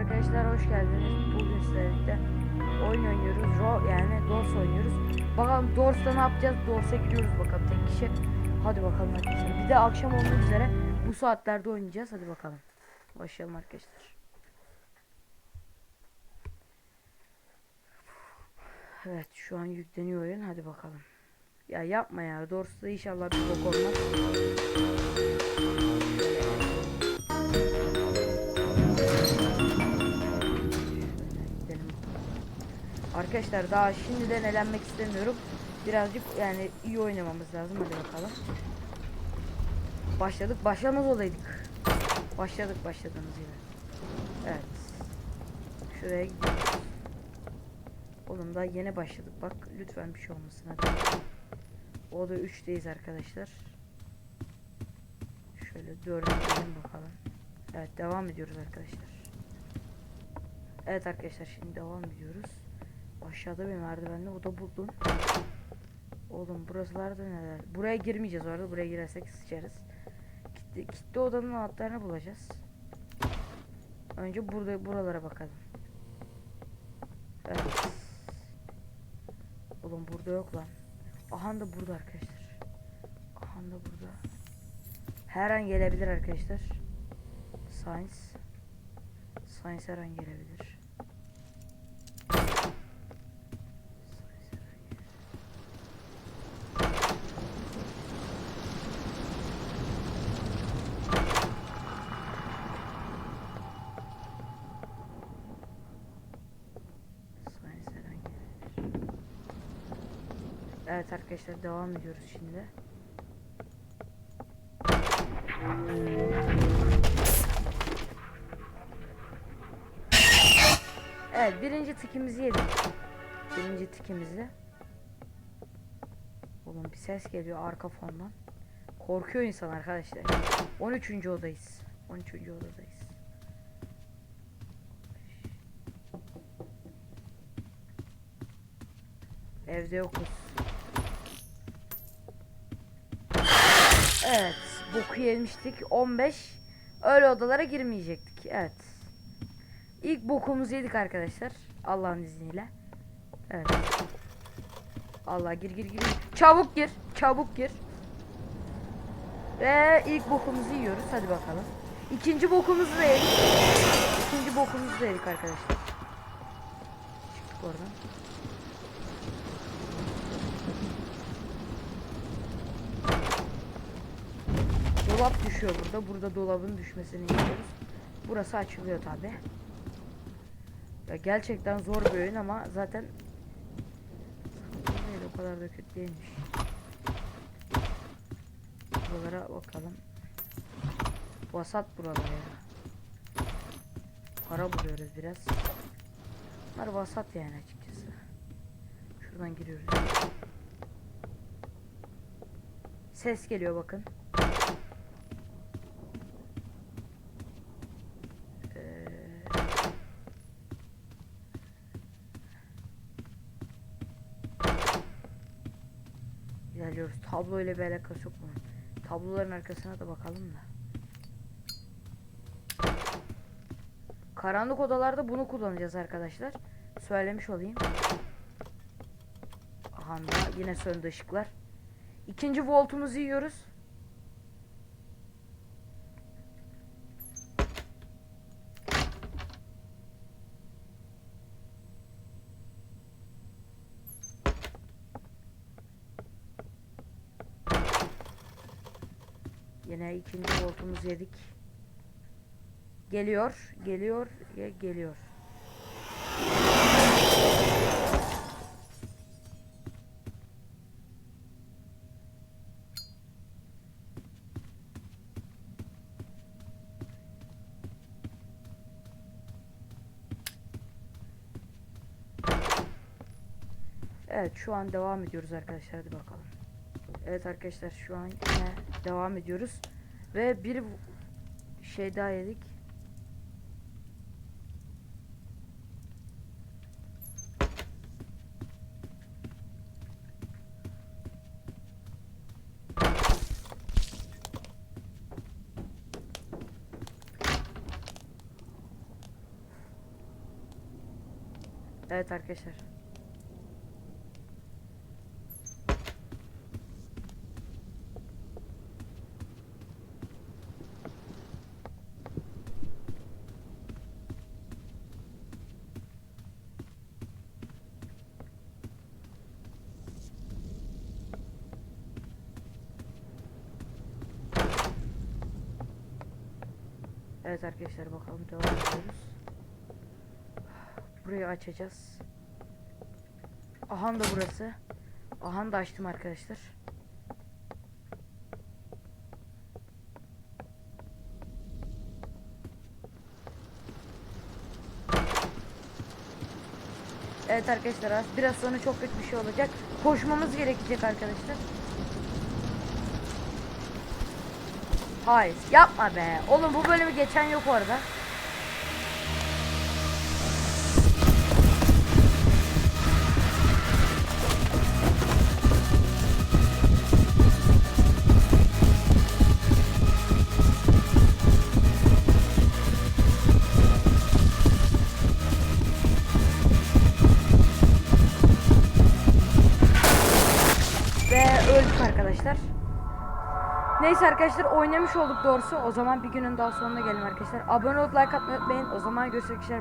Arkadaşlar hoş geldiniz. Bugün sizlerle oyun oynuyoruz. Ro yani Dors oynuyoruz. Bakalım Dors'ta ne yapacağız? Dors'a giriyoruz bakalım tek kişi. Hadi bakalım arkadaşlar. Bir de akşam olmak üzere bu saatlerde oynayacağız. Hadi bakalım. Başlayalım arkadaşlar. Evet şu an yükleniyor oyun. Hadi bakalım. Ya yapma ya. Dors'ta inşallah bir bok olmaz. Arkadaşlar daha şimdiden elenmek istemiyorum. Birazcık yani iyi oynamamız lazım. Hadi bakalım. Başladık. Başlamaz olaydık. Başladık başladığımız gibi. Evet. Şuraya gidiyoruz. Oğlum daha yeni başladık. Bak lütfen bir şey olmasın hadi. O da 3'teyiz arkadaşlar. Şöyle 4'e gidelim bakalım. Evet devam ediyoruz arkadaşlar. Evet arkadaşlar şimdi devam ediyoruz. Aşağıda bir merdivenli oda buldum. Oğlum burasılarda neler? Buraya girmeyeceğiz orada. Buraya girersek sıçarız. Kitle, kitle odanın anahtarını bulacağız. Önce burada buralara bakalım. Evet. Oğlum burada yok lan. Aha da burada arkadaşlar. Aha da burada. Her an gelebilir arkadaşlar. Science. Science her an gelebilir. Science her an gelebilir. Science her an gelebilir. Evet arkadaşlar devam ediyoruz şimdi. Evet birinci tikimizi yedik. Birinci tikimizi. Oğlum bir ses geliyor arka fondan. Korkuyor insan arkadaşlar. 13. odayız. 13. odadayız. Evde yokuz. Evet. Boku yemiştik. 15. Öyle odalara girmeyecektik. Evet. İlk bokumuzu yedik arkadaşlar. Allah'ın izniyle. Evet. Allah gir gir gir. Çabuk gir. Çabuk gir. Ve ilk bokumuzu yiyoruz. Hadi bakalım. İkinci bokumuzu da yedik. İkinci bokumuzu da yedik arkadaşlar. Çıktık oradan. Dolap düşüyor burada. Burada dolabın düşmesini istiyoruz. Burası açılıyor tabi. Ya gerçekten zor bir oyun ama zaten o kadar da kötü değilmiş. Buralara bakalım. Vasat buralar ya. Para buluyoruz biraz. Bunlar vasat yani açıkçası. Şuradan giriyoruz. Ses geliyor bakın. İlerliyoruz. Tablo ile bir alakası yok bunun. Tabloların arkasına da bakalım da. Karanlık odalarda bunu kullanacağız arkadaşlar. Söylemiş olayım. Aha yine söndü ışıklar. İkinci voltumuzu yiyoruz. Yine ikinci voltumuzu yedik. Geliyor, geliyor, ge- geliyor. Evet şu an devam ediyoruz arkadaşlar hadi bakalım. Evet arkadaşlar şu an yine devam ediyoruz. Ve bir şey daha yedik. Evet arkadaşlar. Evet arkadaşlar bakalım devam ediyoruz. Burayı açacağız. Ahan da burası. Ahan da açtım arkadaşlar. Evet arkadaşlar az- biraz sonra çok kötü bir şey olacak. Koşmamız gerekecek arkadaşlar. Hayır yapma be. Oğlum bu bölümü geçen yok orada. Ve öldük arkadaşlar. Neyse arkadaşlar oynamış olduk doğrusu. O zaman bir günün daha sonuna gelelim arkadaşlar. Abone olup like atmayı unutmayın. O zaman. Bye.